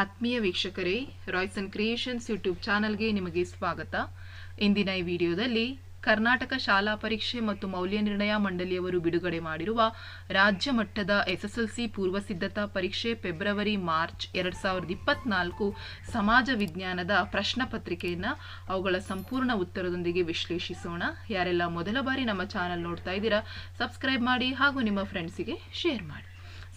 ಆತ್ಮೀಯ ವೀಕ್ಷಕರೇ Royce and creations YouTube ಚಾನಲ್ಗೆ ನಿಮಗೆ ಸ್ವಾಗತ. ಇಂದಿನ ಈ ವಿಡಿಯೋದಲ್ಲಿ ಕರ್ನಾಟಕ ಶಾಲಾ ಪರೀಕ್ಷೆ ಮತ್ತು ಮೌಲ್ಯ ನಿರ್ಣಯ ಮಂಡಳಿಯವರು ಬಿಡುಗಡೆ ಮಾಡಿರುವ ರಾಜ್ಯ ಮಟ್ಟದ ಎಸ್ಎಸ್ಎಲ್ಸಿ ಪೂರ್ವ ಸಿದ್ಧತಾ ಪರೀಕ್ಷೆ ಫೆಬ್ರವರಿ ಮಾರ್ಚ್ ಎರಡು ಸಾವಿರದ ಇಪ್ಪತ್ನಾಲ್ಕು ಸಮಾಜ ವಿಜ್ಞಾನದ ಪ್ರಶ್ನ ಪತ್ರಿಕೆಯನ್ನು ಅವುಗಳ ಸಂಪೂರ್ಣ ಉತ್ತರದೊಂದಿಗೆ ವಿಶ್ಲೇಷಿಸೋಣ. ಯಾರೆಲ್ಲ ಮೊದಲ ಬಾರಿ ನಮ್ಮ ಚಾನಲ್ ನೋಡ್ತಾ ಇದ್ದೀರಾ, ಸಬ್ಸ್ಕ್ರೈಬ್ ಮಾಡಿ ಹಾಗೂ ನಿಮ್ಮ ಫ್ರೆಂಡ್ಸಿಗೆ ಶೇರ್ ಮಾಡಿ.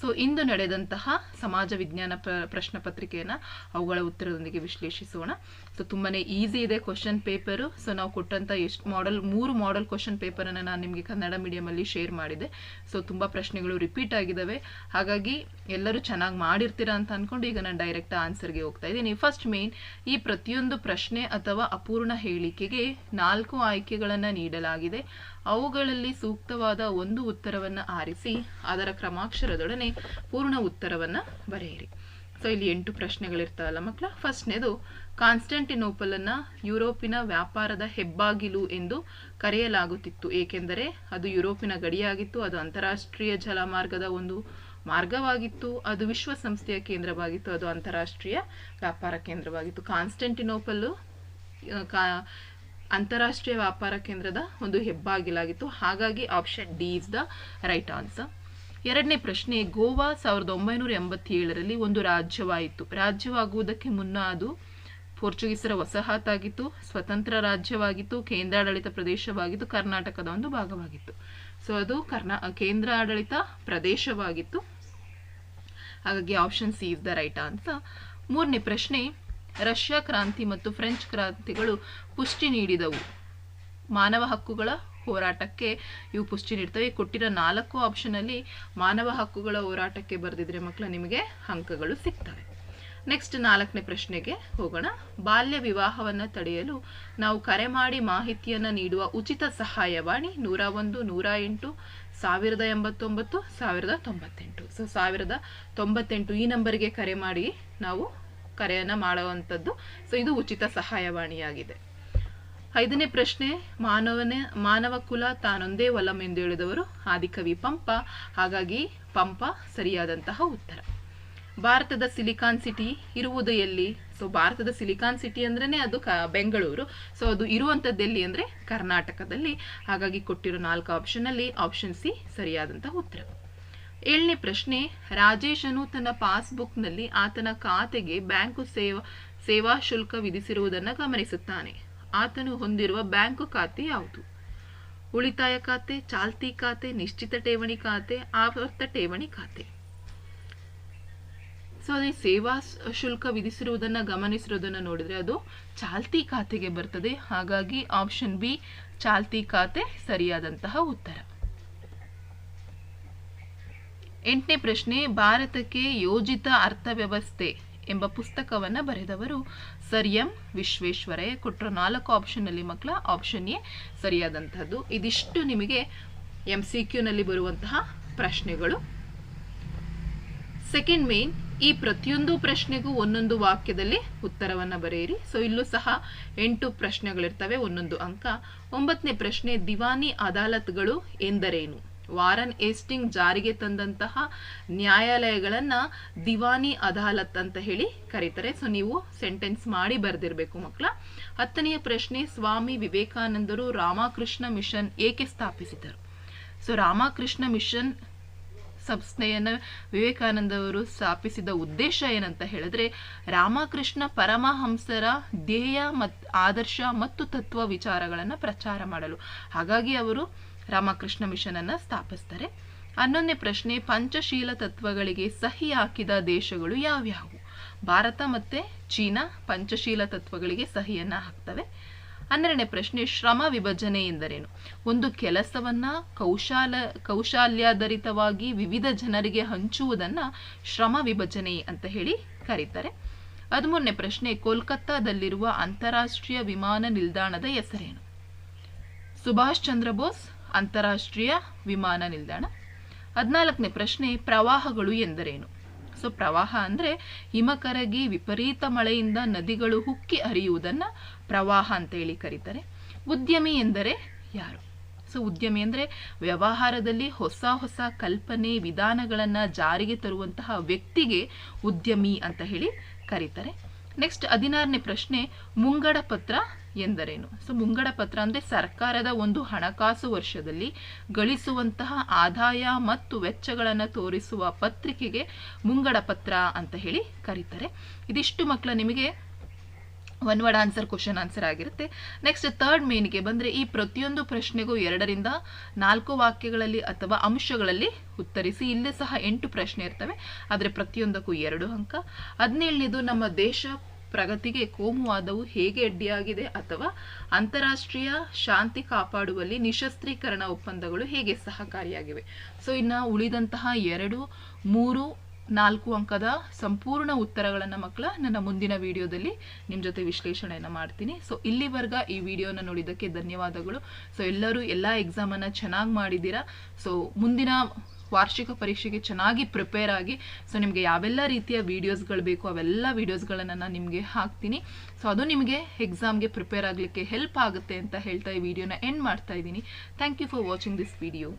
ಸೊ ಇಂದು ನಡೆದಂತಹ ಸಮಾಜ ವಿಜ್ಞಾನ ಪ್ರ ಪ್ರಶ್ನೆ ಪತ್ರಿಕೆಯನ್ನು ಅವುಗಳ ಉತ್ತರದೊಂದಿಗೆ ವಿಶ್ಲೇಷಿಸೋಣ. ಸೊ ತುಂಬಾನೇ ಈಸಿ ಇದೆ ಕ್ವಶನ್ ಪೇಪರು ಸೊ ನಾವು ಕೊಟ್ಟಂಥ ಎಷ್ಟು ಮಾಡೆಲ್ ಮೂರು ಮಾಡೆಲ್ ಕ್ವಶನ್ ಪೇಪರನ್ನು ನಾನು ನಿಮಗೆ ಕನ್ನಡ ಮೀಡಿಯಮಲ್ಲಿ ಶೇರ್ ಮಾಡಿದೆ. ಸೊ ತುಂಬ ಪ್ರಶ್ನೆಗಳು ರಿಪೀಟ್ ಆಗಿದ್ದಾವೆ ಹಾಗಾಗಿ ಎಲ್ಲರೂ ಚೆನ್ನಾಗಿ ಮಾಡಿರ್ತೀರಾ ಅಂತ ಅಂದ್ಕೊಂಡು ಈಗ ನಾನು ಡೈರೆಕ್ಟ್ ಆನ್ಸರ್ಗೆ ಹೋಗ್ತಾ ಇದ್ದೀನಿ. ಫಸ್ಟ್ ಮೇನ್ ಈ ಪ್ರತಿಯೊಂದು ಪ್ರಶ್ನೆ ಅಥವಾ ಅಪೂರ್ಣ ಹೇಳಿಕೆಗೆ ನಾಲ್ಕು ಆಯ್ಕೆಗಳನ್ನು ನೀಡಲಾಗಿದೆ. ಅವುಗಳಲ್ಲಿ ಸೂಕ್ತವಾದ ಒಂದು ಉತ್ತರವನ್ನು ಆರಿಸಿ, ಅದರ ಕ್ರಮಾಕ್ಷರದೊಡನೆ ಪೂರ್ಣ ಉತ್ತರವನ್ನು ಬರೆಯಿರಿ. ಸೊ ಇಲ್ಲಿ ಎಂಟು ಪ್ರಶ್ನೆಗಳಿರ್ತಾವಲ್ಲ ಮಕ್ಕಳ. ಫಸ್ಟ್ನೇದು ಕಾನ್ಸ್ಟಂಟಿನೋಪಲನ್ನು ಯುರೋಪಿನ ವ್ಯಾಪಾರದ ಹೆಬ್ಬಾಗಿಲು ಎಂದು ಕರೆಯಲಾಗುತ್ತಿತ್ತು. ಏಕೆಂದರೆ ಅದು ಯುರೋಪಿನ ಗಡಿಯಾಗಿತ್ತು, ಅದು ಅಂತಾರಾಷ್ಟ್ರೀಯ ಜಲಮಾರ್ಗದ ಒಂದು ಮಾರ್ಗವಾಗಿತ್ತು, ಅದು ವಿಶ್ವಸಂಸ್ಥೆಯ ಕೇಂದ್ರವಾಗಿತ್ತು, ಅದು ಅಂತಾರಾಷ್ಟ್ರೀಯ ವ್ಯಾಪಾರ ಕೇಂದ್ರವಾಗಿತ್ತು. ಕಾನ್ಸ್ಟಂಟಿನೋಪಲ್ಲು ಅಂತಾರಾಷ್ಟ್ರೀಯ ವ್ಯಾಪಾರ ಕೇಂದ್ರದ ಒಂದು ಹೆಬ್ಬಾಗಿಲಾಗಿತ್ತು. ಹಾಗಾಗಿ option D is the right answer ಎರಡನೇ ಪ್ರಶ್ನೆ, ಗೋವಾ ಸಾವಿರದ ಒಂಬೈನೂರ ಎಂಬತ್ತೇಳರಲ್ಲಿ ಒಂದು ರಾಜ್ಯವಾಯಿತು. ರಾಜ್ಯವಾಗುವುದಕ್ಕೆ ಮುನ್ನ ಅದು ಪೋರ್ಚುಗೀಸರ ವಸಾಹತಾಗಿತ್ತು, ಸ್ವತಂತ್ರ ರಾಜ್ಯವಾಗಿತ್ತು, ಕೇಂದ್ರಾಡಳಿತ ಪ್ರದೇಶವಾಗಿತ್ತು, ಕರ್ನಾಟಕದ ಒಂದು ಭಾಗವಾಗಿತ್ತು. ಸೊ ಅದು ಕರ್ನಾ, ಕೇಂದ್ರಾಡಳಿತ ಪ್ರದೇಶವಾಗಿತ್ತು. ಹಾಗಾಗಿ option C is the right ಅಂತ ಮೂರನೇ ಪ್ರಶ್ನೆ, ರಷ್ಯಾ ಕ್ರಾಂತಿ ಮತ್ತು ಫ್ರೆಂಚ್ ಕ್ರಾಂತಿಗಳು ಪುಷ್ಟಿ ನೀಡಿದವು. ಮಾನವ ಹಕ್ಕುಗಳ ಹೋರಾಟಕ್ಕೆ ಇವು ಪುಷ್ಟಿ ನೀಡ್ತವೆ. ಕೊಟ್ಟಿರೋ ನಾಲ್ಕು ಆಪ್ಷನಲ್ಲಿ ಮಾನವ ಹಕ್ಕುಗಳ ಹೋರಾಟಕ್ಕೆ ಬರೆದಿದ್ರೆ ಮಕ್ಕಳು ನಿಮಗೆ ಅಂಕಗಳು ಸಿಗ್ತವೆ. ನೆಕ್ಸ್ಟ್ ನಾಲ್ಕನೇ ಪ್ರಶ್ನೆಗೆ ಹೋಗೋಣ. ಬಾಲ್ಯ ವಿವಾಹವನ್ನು ತಡೆಯಲು ನಾವು ಕರೆ ಮಾಡಿ ಮಾಹಿತಿಯನ್ನು ನೀಡುವ ಉಚಿತ ಸಹಾಯವಾಣಿ ನೂರ ಒಂದು, ನೂರ ಎಂಟು, ಸಾವಿರದ ಎಂಬತ್ತೊಂಬತ್ತು, ಸಾವಿರದ ತೊಂಬತ್ತೆಂಟು. ಸೊ ಸಾವಿರದ ತೊಂಬತ್ತೆಂಟು ಈ ನಂಬರ್ಗೆ ಕರೆ ಮಾಡಿ ನಾವು ಕರೆಯನ್ನು ಮಾಡುವಂಥದ್ದು. ಸೊ ಇದು ಉಚಿತ ಸಹಾಯವಾಣಿಯಾಗಿದೆ. ಐದನೇ ಪ್ರಶ್ನೆ, ಮಾನವನೇ ಮಾನವ ಕುಲ ತಾನೊಂದೇ ಎಂದು ಹೇಳಿದವರು ಆದಿಕವಿ ಪಂಪ. ಹಾಗಾಗಿ ಪಂಪ ಸರಿಯಾದಂತಹ ಉತ್ತರ. ಭಾರತದ ಸಿಲಿಕಾನ್ ಸಿಟಿ ಇರುವುದು ಎಲ್ಲಿ? ಸೊ ಭಾರತದ ಸಿಲಿಕಾನ್ ಸಿಟಿ ಅಂದ್ರೇ ಅದು ಕ ಬೆಂಗಳೂರು. ಸೊ ಅದು ಇರುವಂಥದ್ದು ಎಲ್ಲಿ ಅಂದರೆ ಕರ್ನಾಟಕದಲ್ಲಿ. ಹಾಗಾಗಿ ಕೊಟ್ಟಿರೋ ನಾಲ್ಕು ಆಪ್ಷನಲ್ಲಿ ಆಪ್ಷನ್ ಸಿ ಸರಿಯಾದಂತಹ ಉತ್ತರ. ಏಳನೇ ಪ್ರಶ್ನೆ, ರಾಜೇಶನು ತನ್ನ ಪಾಸ್ಬುಕ್ನಲ್ಲಿ ಆತನ ಖಾತೆಗೆ ಬ್ಯಾಂಕು ಸೇವಾ ಸೇವಾ ಶುಲ್ಕ ವಿಧಿಸಿರುವುದನ್ನು ಗಮನಿಸುತ್ತಾನೆ. ಆತನು ಹೊಂದಿರುವ ಬ್ಯಾಂಕ್ ಖಾತೆ ಯಾವುದು? ಉಳಿತಾಯ ಖಾತೆ, ಚಾಲ್ತಿ ಖಾತೆ, ನಿಶ್ಚಿತ ಠೇವಣಿ ಖಾತೆ, ಆವರ್ತ ಠೇವಣಿ ಖಾತೆ. ಸೊ ಅದೇ ಸೇವಾ ಶುಲ್ಕ ವಿಧಿಸಿರುವುದನ್ನು ಗಮನಿಸಿರುವುದನ್ನು ನೋಡಿದ್ರೆ ಅದು ಚಾಲ್ತಿ ಖಾತೆಗೆ ಬರ್ತದೆ. ಹಾಗಾಗಿ ಆಪ್ಷನ್ ಬಿ ಚಾಲ್ತಿ ಖಾತೆ ಸರಿಯಾದಂತಹ ಉತ್ತರ. ಎಂಟನೇ ಪ್ರಶ್ನೆ, ಭಾರತಕ್ಕೆ ಯೋಜಿತ ಅರ್ಥವ್ಯವಸ್ಥೆ ಎಂಬ ಪುಸ್ತಕವನ್ನು ಬರೆದವರು ಸರ್ ಎಂ ವಿಶ್ವೇಶ್ವರಯ್ಯ. ಕೊಟ್ಟರು ನಾಲ್ಕು ಆಪ್ಷನ್ನಲ್ಲಿ ಮಕ್ಕಳ ಆಪ್ಷನ್ ಎ ಸರಿಯಾದಂಥದ್ದು ಇದಿಷ್ಟು ನಿಮಗೆ ಎಂ ಸಿ ಕ್ಯೂನಲ್ಲಿ ಬರುವಂತಹ ಪ್ರಶ್ನೆಗಳು. ಸೆಕೆಂಡ್ ಮೇನ್ ಈ ಪ್ರತಿಯೊಂದು ಪ್ರಶ್ನೆಗೂ ಒಂದೊಂದು ವಾಕ್ಯದಲ್ಲಿ ಉತ್ತರವನ್ನು ಬರೆಯಿರಿ. ಸೊ ಇಲ್ಲೂ ಸಹ ಎಂಟು ಪ್ರಶ್ನೆಗಳಿರ್ತವೆ, ಒಂದೊಂದು ಅಂಕ. ಒಂಬತ್ತನೇ ಪ್ರಶ್ನೆ, ದಿವಾನಿ ಅದಾಲತ್ಗಳು ಎಂದರೇನು? ವಾರನ್ ಏಸ್ಟಿಂಗ್ ಜಾರಿಗೆ ತಂದಂತಹ ನ್ಯಾಯಾಲಯಗಳನ್ನ ದಿವಾನಿ ಅದಾಲತ್ ಅಂತ ಹೇಳಿ ಕರೀತಾರೆ. ಸೊ ನೀವು ಸೆಂಟೆನ್ಸ್ ಮಾಡಿ ಬರೆದಿರಬೇಕು ಮಕ್ಕಳ. ಹತ್ತನೆಯ ಪ್ರಶ್ನೆ, ಸ್ವಾಮಿ ವಿವೇಕಾನಂದರು ರಾಮಕೃಷ್ಣ ಮಿಷನ್ ಏಕೆ ಸ್ಥಾಪಿಸಿದರು ಸೊ ರಾಮಕೃಷ್ಣ ಮಿಷನ್ ಸಂಸ್ಥೆಯನ್ನು ವಿವೇಕಾನಂದವರು ಸ್ಥಾಪಿಸಿದ ಉದ್ದೇಶ ಏನಂತ ಹೇಳಿದ್ರೆ, ರಾಮಕೃಷ್ಣ ಪರಮಹಂಸರ ಧ್ಯೇಯ ಮತ್ತು ಆದರ್ಶ ಮತ್ತು ತತ್ವ ವಿಚಾರಗಳನ್ನು ಪ್ರಚಾರ ಮಾಡಲು. ಹಾಗಾಗಿ ಅವರು ರಾಮಕೃಷ್ಣ ಮಿಷನ್ ಅನ್ನ ಸ್ಥಾಪಿಸ್ತಾರೆ. ಹನ್ನೊಂದನೇ ಪ್ರಶ್ನೆ, ಪಂಚಶೀಲ ತತ್ವಗಳಿಗೆ ಸಹಿ ಹಾಕಿದ ದೇಶಗಳು ಯಾವ್ಯಾವು? ಭಾರತ ಮತ್ತೆ ಚೀನಾ ಪಂಚಶೀಲ ತತ್ವಗಳಿಗೆ ಸಹಿಯನ್ನ ಹಾಕ್ತವೆ. ಹನ್ನೆರಡನೇ ಪ್ರಶ್ನೆ, ಶ್ರಮ ವಿಭಜನೆ ಎಂದರೇನು? ಒಂದು ಕೆಲಸವನ್ನ ಕೌಶಾಲ, ಕೌಶಲ್ಯಾಧರಿತವಾಗಿ ವಿವಿಧ ಜನರಿಗೆ ಹಂಚುವುದನ್ನ ಶ್ರಮ ವಿಭಜನೆ ಅಂತ ಹೇಳಿ ಕರೀತಾರೆ. ಹದಿಮೂರನೇ ಪ್ರಶ್ನೆ, ಕೋಲ್ಕತ್ತಾದಲ್ಲಿರುವ ಅಂತಾರಾಷ್ಟ್ರೀಯ ವಿಮಾನ ನಿಲ್ದಾಣದ ಹೆಸರೇನು? ಸುಭಾಷ್ ಚಂದ್ರ ಬೋಸ್ ಅಂತಾರಾಷ್ಟ್ರೀಯ ವಿಮಾನ ನಿಲ್ದಾಣ. ಹದಿನಾಲ್ಕನೇ ಪ್ರಶ್ನೆ, ಪ್ರವಾಹಗಳು ಎಂದರೇನು? ಸೊ, ಪ್ರವಾಹ ಅಂದರೆ ಹಿಮ ಕರಗಿ ವಿಪರೀತ ಮಳೆಯಿಂದ ನದಿಗಳು ಹುಕ್ಕಿ ಹರಿಯುವುದನ್ನು ಪ್ರವಾಹ ಅಂತ ಹೇಳಿ ಕರೀತಾರೆ. ಉದ್ಯಮಿ ಎಂದರೆ ಯಾರು? ಸೊ, ಉದ್ಯಮಿ ಅಂದರೆ ವ್ಯವಹಾರದಲ್ಲಿ ಹೊಸ ಹೊಸ ಕಲ್ಪನೆ, ವಿಧಾನಗಳನ್ನು ಜಾರಿಗೆ ತರುವಂತಹ ವ್ಯಕ್ತಿಗೆ ಉದ್ಯಮಿ ಅಂತ ಹೇಳಿ ಕರೀತಾರೆ. ನೆಕ್ಸ್ಟ್ ಹದಿನಾರನೇ ಪ್ರಶ್ನೆ, ಮುಂಗಡ ಪತ್ರ ಎಂದರೇನು? ಸೊ ಮುಂಗಡ ಪತ್ರ ಅಂದರೆ ಸರ್ಕಾರದ ಒಂದು ಹಣಕಾಸು ವರ್ಷದಲ್ಲಿ ಗಳಿಸುವಂತಹ ಆದಾಯ ಮತ್ತು ವೆಚ್ಚಗಳನ್ನು ತೋರಿಸುವ ಪತ್ರಿಕೆಗೆ ಮುಂಗಡ ಪತ್ರ ಅಂತ ಹೇಳಿ ಕರೀತಾರೆ. ಇದಿಷ್ಟು ಮಕ್ಕಳ ನಿಮಗೆ one word answer question answer ಆಗಿರುತ್ತೆ. ನೆಕ್ಸ್ಟ್ ಥರ್ಡ್ ಮೇನ್ಗೆ ಬಂದರೆ ಈ ಪ್ರತಿಯೊಂದು ಪ್ರಶ್ನೆಗೂ ಎರಡರಿಂದ ನಾಲ್ಕು ವಾಕ್ಯಗಳಲ್ಲಿ ಅಥವಾ ಅಂಶಗಳಲ್ಲಿ ಉತ್ತರಿಸಿ, ಇಲ್ಲೇ ಸಹ ಎಂಟು ಪ್ರಶ್ನೆ ಇರ್ತವೆ. ಆದರೆ ಪ್ರತಿಯೊಂದಕ್ಕೂ ಎರಡು ಅಂಕ. ಹದಿನೇಳನೇದು, ನಮ್ಮ ದೇಶ ಪ್ರಗತಿಗೆ ಕೋಮುವಾದವು ಹೇಗೆ ಅಡ್ಡಿಯಾಗಿದೆ ಅಥವಾ ಅಂತಾರಾಷ್ಟ್ರೀಯ ಶಾಂತಿ ಕಾಪಾಡುವಲ್ಲಿ ನಿಶಸ್ತ್ರೀಕರಣ ಒಪ್ಪಂದಗಳು ಹೇಗೆ ಸಹಕಾರಿಯಾಗಿವೆ? ಸೊ ಇನ್ನು ಉಳಿದಂತಹ ಎರಡು, ಮೂರು ನಾಲ್ಕು ಅಂಕದ ಸಂಪೂರ್ಣ ಉತ್ತರಗಳನ್ನು ಮಕ್ಕಳ, ನನ್ನ ಮುಂದಿನ ವಿಡಿಯೋದಲ್ಲಿ ನಿಮ್ಮ ಜೊತೆ ವಿಶ್ಲೇಷಣೆಯನ್ನು ಮಾಡ್ತೀನಿ. ಸೊ ಇಲ್ಲಿವರೆಗ ಈ ವಿಡಿಯೋನ ನೋಡಿದ್ದಕ್ಕೆ ಧನ್ಯವಾದಗಳು. ಸೊ ಎಲ್ಲರೂ ಎಲ್ಲ ಎಕ್ಸಾಮನ್ನು ಚೆನ್ನಾಗಿ ಮಾಡಿದ್ದೀರಾ? ಸೊ ಮುಂದಿನ ವಾರ್ಷಿಕ ಪರೀಕ್ಷೆಗೆ ಚೆನ್ನಾಗಿ ಪ್ರಿಪೇರ್ ಆಗಿ ಸೊ ನಿಮಗೆ ಯಾವೆಲ್ಲ ರೀತಿಯ ವೀಡಿಯೋಸ್ಗಳು ಬೇಕು, ಅವೆಲ್ಲ ವೀಡಿಯೋಸ್ಗಳನ್ನು ನಾನು ನಿಮಗೆ ಹಾಕ್ತೀನಿ. ಸೊ ಅದು ನಿಮಗೆ ಎಕ್ಸಾಮ್ಗೆ ಪ್ರಿಪೇರ್ ಆಗಲಿಕ್ಕೆ ಹೆಲ್ಪ್ ಆಗುತ್ತೆ ಅಂತ ಹೇಳ್ತಾ ಈ ವಿಡಿಯೋನ ಎಂಡ್ ಮಾಡ್ತಾ ಇದ್ದೀನಿ. Thank you for watching this video